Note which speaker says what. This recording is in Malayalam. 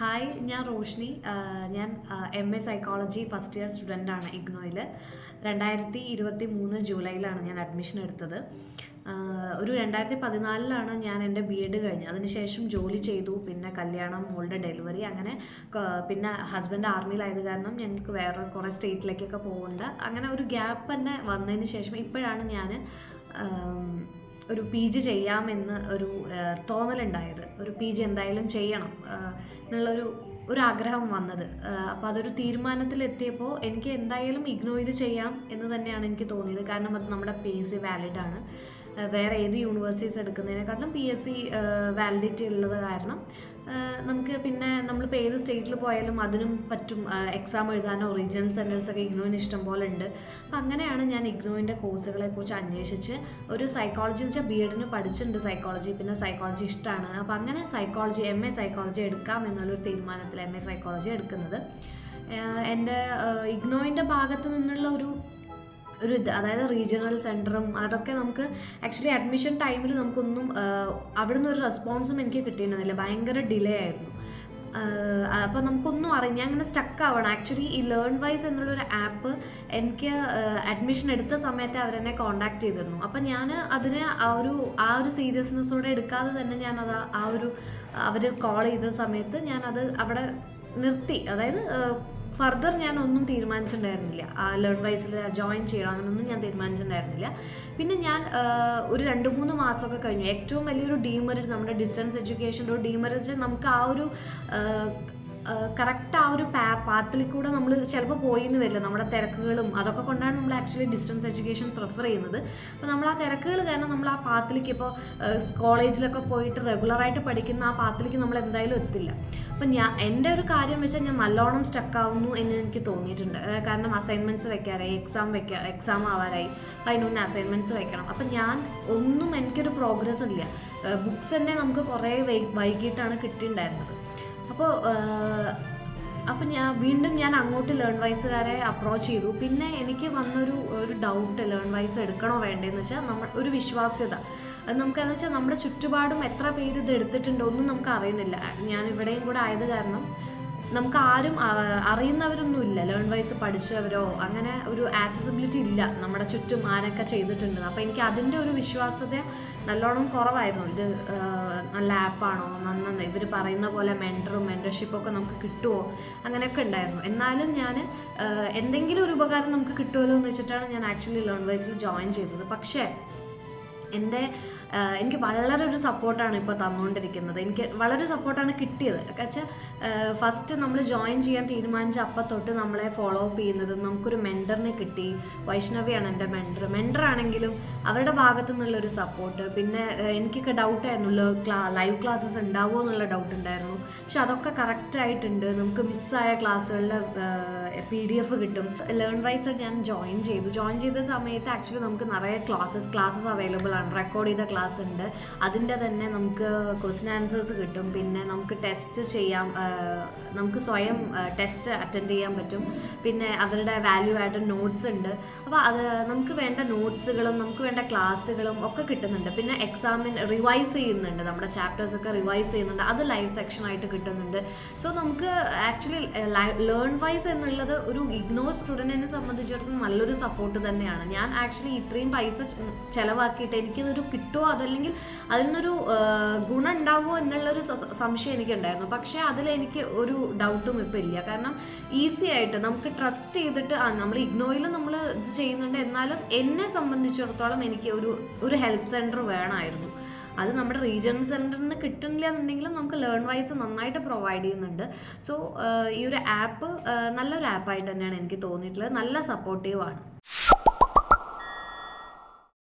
Speaker 1: ഹായ് ഞാൻ റോഷ്നി. ഞാൻ M A psychology first year student ആണ് ഇഗ്നോയിൽ രണ്ടായിരത്തി ഇരുപത്തി മൂന്ന് ജൂലൈയിലാണ് ഞാൻ അഡ്മിഷൻ എടുത്തത്. ഒരു രണ്ടായിരത്തി പതിനാലിലാണ് ഞാൻ എന്റെ ബി എഡ് കഴിഞ്ഞത് അതിനുശേഷം ജോലി ചെയ്തു. പിന്നെ കല്യാണം മോളുടെ ഡെലിവറി അങ്ങനെ പിന്നെ ഹസ്ബൻഡ് ആർമിയിലായത് കാരണം ഞങ്ങൾക്ക് വേറെ കുറേ സ്റ്റേറ്റിലേക്കൊക്കെ പോകുന്നുണ്ട് അങ്ങനെ ഒരു ഗ്യാപ്പ് തന്നെ വന്നതിന് ശേഷം ഇപ്പോഴാണ് ഞാൻ ഒരു പി ജി ചെയ്യാമെന്ന് ഒരു തോന്നലുണ്ടായത്. ഒരു പി ജി എന്തായാലും ചെയ്യണം എന്നുള്ളൊരു ഒരു ആഗ്രഹം വന്നത് അപ്പോൾ അതൊരു തീരുമാനത്തിലെത്തിയപ്പോൾ എനിക്ക് എന്തായാലും ഇഗ്നോർ ഇത് ചെയ്യാം എന്ന് തന്നെയാണ് എനിക്ക് തോന്നിയത്. കാരണം അത് നമ്മുടെ പേസ് വാലിഡ് ആ, വേറെ ഏത് യൂണിവേഴ്സിറ്റീസ് എടുക്കുന്നതിനെക്കാട്ടിലും പി എസ് സി വാലിഡിറ്റി ഉള്ളത് കാരണം നമുക്ക് പിന്നെ നമ്മളിപ്പോൾ ഏത് സ്റ്റേറ്റിൽ പോയാലും അതിനും പറ്റും എക്സാം എഴുതാനോ റീജിയണൽ സെന്റേഴ്സൊക്കെ ഇഗ്നോയിന് ഇഷ്ടം പോലെ ഉണ്ട്. അപ്പം അങ്ങനെയാണ് ഞാൻ ഇഗ്നോയിന്റെ കോഴ്സുകളെ കുറിച്ച് അന്വേഷിച്ച് ഒരു സൈക്കോളജി എന്ന് വെച്ചാൽ ബി എഡിന് പഠിച്ചിട്ടുണ്ട് സൈക്കോളജി പിന്നെ സൈക്കോളജി ഇഷ്ടമാണ് അപ്പം അങ്ങനെ സൈക്കോളജി എം എ സൈക്കോളജി എടുക്കാം എന്നുള്ളൊരു തീരുമാനത്തിൽ എം എ സൈക്കോളജി എടുക്കുന്നത്. എന്റെ ഇഗ്നോയിന്റെ ഭാഗത്ത് നിന്നുള്ള ഒരു ഒരു അതായത് റീജിയണൽ സെന്ററും അതൊക്കെ നമുക്ക് ആക്ച്വലി അഡ്മിഷൻ ടൈമിൽ നമുക്കൊന്നും അവിടെ നിന്ന് ഒരു റെസ്പോൺസും എനിക്ക് കിട്ടിയിരുന്നില്ല. ഭയങ്കര ഡിലേ ആയിരുന്നു. അപ്പോൾ നമുക്കൊന്നും അറിയാം ഞാൻ അങ്ങനെ സ്റ്റക്ക് ആവണം. ആക്ച്വലി ഈ ലേൺ വൈസ് എന്നുള്ളൊരു ആപ്പ് എനിക്ക് അഡ്മിഷൻ എടുത്ത സമയത്ത് അവരെന്നെ കോണ്ടാക്ട് ചെയ്തിരുന്നു. അപ്പം ഞാൻ അതിനെ ആ ഒരു ആ ഒരു സീരിയസ്നെസ്സോടെ എടുക്കാതെ തന്നെ ഞാനത് ആ ഒരു അവർ കോൾ ചെയ്ത സമയത്ത് ഞാനത് അവിടെ നിർത്തി. അതായത് ഫർദർ ഞാൻ ഒന്നും തീരുമാനിച്ചിട്ടുണ്ടായിരുന്നില്ല. ലേൺ വൈസിൽ ജോയിൻ ചെയ്യണം അങ്ങനെയൊന്നും ഞാൻ തീരുമാനിച്ചിട്ടുണ്ടായിരുന്നില്ല. പിന്നെ ഞാൻ ഒരു രണ്ട് മൂന്ന് മാസമൊക്കെ കഴിഞ്ഞു. ഏറ്റവും വലിയൊരു ഡീമറിറ്റ് നമ്മുടെ ഡിസ്റ്റൻസ് എഡ്യൂക്കേഷന്റെ ഒരു ഡീമറിറ്റ് നമുക്ക് ആ ഒരു കറക്റ്റ് ആ ഒരു പാ പാത്തിൽ കൂടെ നമ്മൾ ചിലപ്പോൾ പോയി എന്ന് വരില്ല. നമ്മുടെ തിരക്കുകളും അതൊക്കെ കൊണ്ടാണ് നമ്മൾ ആക്ച്വലി ഡിസ്റ്റൻസ് എഡ്യൂക്കേഷൻ പ്രിഫർ ചെയ്യുന്നത്. അപ്പോൾ നമ്മൾ ആ തിരക്കുകൾ കാരണം നമ്മൾ ആ പാത്തിലേക്ക് ഇപ്പോൾ കോളേജിലൊക്കെ പോയിട്ട് റെഗുലറായിട്ട് പഠിക്കുന്ന ആ പാത്തിലേക്ക് നമ്മൾ എന്തായാലും എത്തില്ല. അപ്പം ഞാൻ എന്റെ ഒരു കാര്യം വെച്ചാൽ ഞാൻ നല്ലോണം സ്റ്റക്ക് ആവുന്നു എന്ന് എനിക്ക് തോന്നിയിട്ടുണ്ട്. കാരണം അസൈൻമെന്റ്സ് വെക്കാറായി എക്സാം വെക്കാ എക്സാം ആവാറായി. അതിന് മുന്നേ അസൈൻമെന്റ്സ് വെക്കണം. അപ്പം ഞാൻ ഒന്നും എനിക്കൊരു പ്രോഗ്രസ് ഇല്ല. ബുക്സ് തന്നെ നമുക്ക് കുറേ വൈകിട്ടാണ് കിട്ടിയിട്ടുണ്ടായിരുന്നത് അപ്പോൾ അപ്പം ഞാൻ വീണ്ടും ഞാൻ അങ്ങോട്ട് ലേൺ വൈസുകാരെ അപ്രോച്ച് ചെയ്തു. പിന്നെ എനിക്ക് വന്നൊരു ഒരു ഡൗട്ട് ലേൺ വൈസ് എടുക്കണോ വേണ്ടതെന്ന് വെച്ചാൽ നമ്മൾ ഒരു വിശ്വാസ്യത. അത് നമുക്കെന്ന് വെച്ചാൽ നമ്മുടെ ചുറ്റുപാടും എത്ര പേര് ഇത് എടുത്തിട്ടുണ്ടോ ഒന്നും നമുക്ക് അറിയുന്നില്ല. ഞാൻ ഇവിടെയും കൂടെ ആയത് കാരണം നമുക്ക് ആരും അറിയുന്നവരൊന്നും ഇല്ല ലേൺ വൈസ് പഠിച്ചവരോ അങ്ങനെ ഒരു ആക്സസിബിലിറ്റി ഇല്ല. നമ്മുടെ ചുറ്റും ആരൊക്കെ ചെയ്തിട്ടുണ്ട്. അപ്പോൾ എനിക്ക് അതിന്റെ ഒരു വിശ്വാസത നല്ലോണം കുറവായിരുന്നു. ഇത് നല്ല ആപ്പാണോ നന്ന ഇവർ പറയുന്ന പോലെ മെന്ററും മെന്റർഷിപ്പൊക്കെ നമുക്ക് കിട്ടുമോ അങ്ങനെയൊക്കെ ഉണ്ടായിരുന്നു. എന്നാലും ഞാൻ എന്തെങ്കിലും ഒരു ഉപകാരം നമുക്ക് കിട്ടുമല്ലോ എന്ന് വെച്ചിട്ടാണ് ഞാൻ ആക്ച്വലി ലേൺ വൈസിൽ ജോയിൻ ചെയ്തത്. പക്ഷേ എന്റെ എനിക്ക് വളരെ ഒരു സപ്പോർട്ടാണ് ഇപ്പോൾ തന്നുകൊണ്ടിരിക്കുന്നത്. എനിക്ക് വളരെ സപ്പോർട്ടാണ് കിട്ടിയത്. വെച്ചാൽ ഫസ്റ്റ് നമ്മൾ ജോയിൻ ചെയ്യാൻ തീരുമാനിച്ച അപ്പം തൊട്ട് നമ്മളെ ഫോളോ അപ്പ് ചെയ്യുന്നതും നമുക്കൊരു മെന്ററിനെ കിട്ടി. വൈഷ്ണവിയാണ് എന്റെ മെന്റർ മെന്റർ ആണെങ്കിലും അവരുടെ ഭാഗത്തു നിന്നുള്ളൊരു സപ്പോർട്ട് പിന്നെ എനിക്കൊക്കെ ഡൗട്ടായിരുന്നു ക്ലാ ലൈവ് ക്ലാസ്സസ് ഉണ്ടാവുമോ എന്നുള്ള ഡൗട്ട് ഉണ്ടായിരുന്നു. പക്ഷെ അതൊക്കെ കറക്റ്റായിട്ടുണ്ട് നമുക്ക് മിസ്സായ ക്ലാസ്സുകളിലെ പി ഡി എഫ് കിട്ടും. ലേൺ വൈസ് ഞാൻ ജോയിൻ ചെയ്തു. ജോയിൻ ചെയ്ത സമയത്ത് ആക്ച്വലി നമുക്ക് നിറയെ ക്ലാസ്സസ് ക്ലാസ്സസ് അവൈലബിൾ റെക്കോർഡ് ചെയ്ത ക്ലാസ് ഉണ്ട്. അതിന്റെ തന്നെ നമുക്ക് ക്വസ്റ്റ്യൻ ആൻസേഴ്സ് കിട്ടും. പിന്നെ നമുക്ക് ടെസ്റ്റ് ചെയ്യാം നമുക്ക് സ്വയം ടെസ്റ്റ് അറ്റൻഡ് ചെയ്യാൻ പറ്റും. പിന്നെ അവരുടെ വാല്യൂ ആയിട്ട് നോട്ട്സ് ഉണ്ട്. അപ്പോൾ അത് നമുക്ക് വേണ്ട നോട്ട്സുകളും നമുക്ക് വേണ്ട ക്ലാസ്സുകളും ഒക്കെ കിട്ടുന്നുണ്ട്. പിന്നെ എക്സാമിന് റിവൈസ് ചെയ്യുന്നുണ്ട്. നമ്മുടെ ചാപ്റ്റേഴ്സ് ഒക്കെ റിവൈസ് ചെയ്യുന്നുണ്ട്. അത് ലൈവ് സെക്ഷനായിട്ട് കിട്ടുന്നുണ്ട്. സോ നമുക്ക് ആക്ച്വലി ലേൺ വൈസ് എന്നുള്ളത് ഒരു ഇഗ്നോ സ്റ്റുഡന്റിനെ സംബന്ധിച്ചിടത്തോളം നല്ലൊരു സപ്പോർട്ട് തന്നെയാണ്. ഞാൻ ആക്ച്വലി ഇത്രയും പൈസ ചെലവാക്കിയിട്ട് എനിക്കിതൊരു കിട്ടുമോ അതല്ലെങ്കിൽ അതിനൊരു ഗുണം ഉണ്ടാവുമോ എന്നുള്ളൊരു സംശയം എനിക്കുണ്ടായിരുന്നു. പക്ഷേ അതിലെനിക്ക് ഒരു ഡൗട്ടും ഇപ്പം ഇല്ല. കാരണം ഈസി ആയിട്ട് നമുക്ക് ട്രസ്റ്റ് ചെയ്തിട്ട് ആ നമ്മൾ ഇഗ്നോയിൽ നമ്മൾ ഇത് ചെയ്യുന്നുണ്ട്. എന്നാലും എന്നെ സംബന്ധിച്ചിടത്തോളം എനിക്ക് ഒരു ഒരു ഹെൽപ്പ് സെന്റർ വേണമായിരുന്നു. അത് നമ്മുടെ റീജിയണൽ സെന്ററിൽ നിന്ന് കിട്ടുന്നില്ല എന്നുണ്ടെങ്കിലും നമുക്ക് ലേൺ വൈസ് നന്നായിട്ട് പ്രൊവൈഡ് ചെയ്യുന്നുണ്ട്. സോ ഈ ഒരു ആപ്പ് നല്ലൊരു ആപ്പായിട്ട് തന്നെയാണ് എനിക്ക് തോന്നിയിട്ടുള്ളത്. നല്ല സപ്പോർട്ടീവ് ആണ്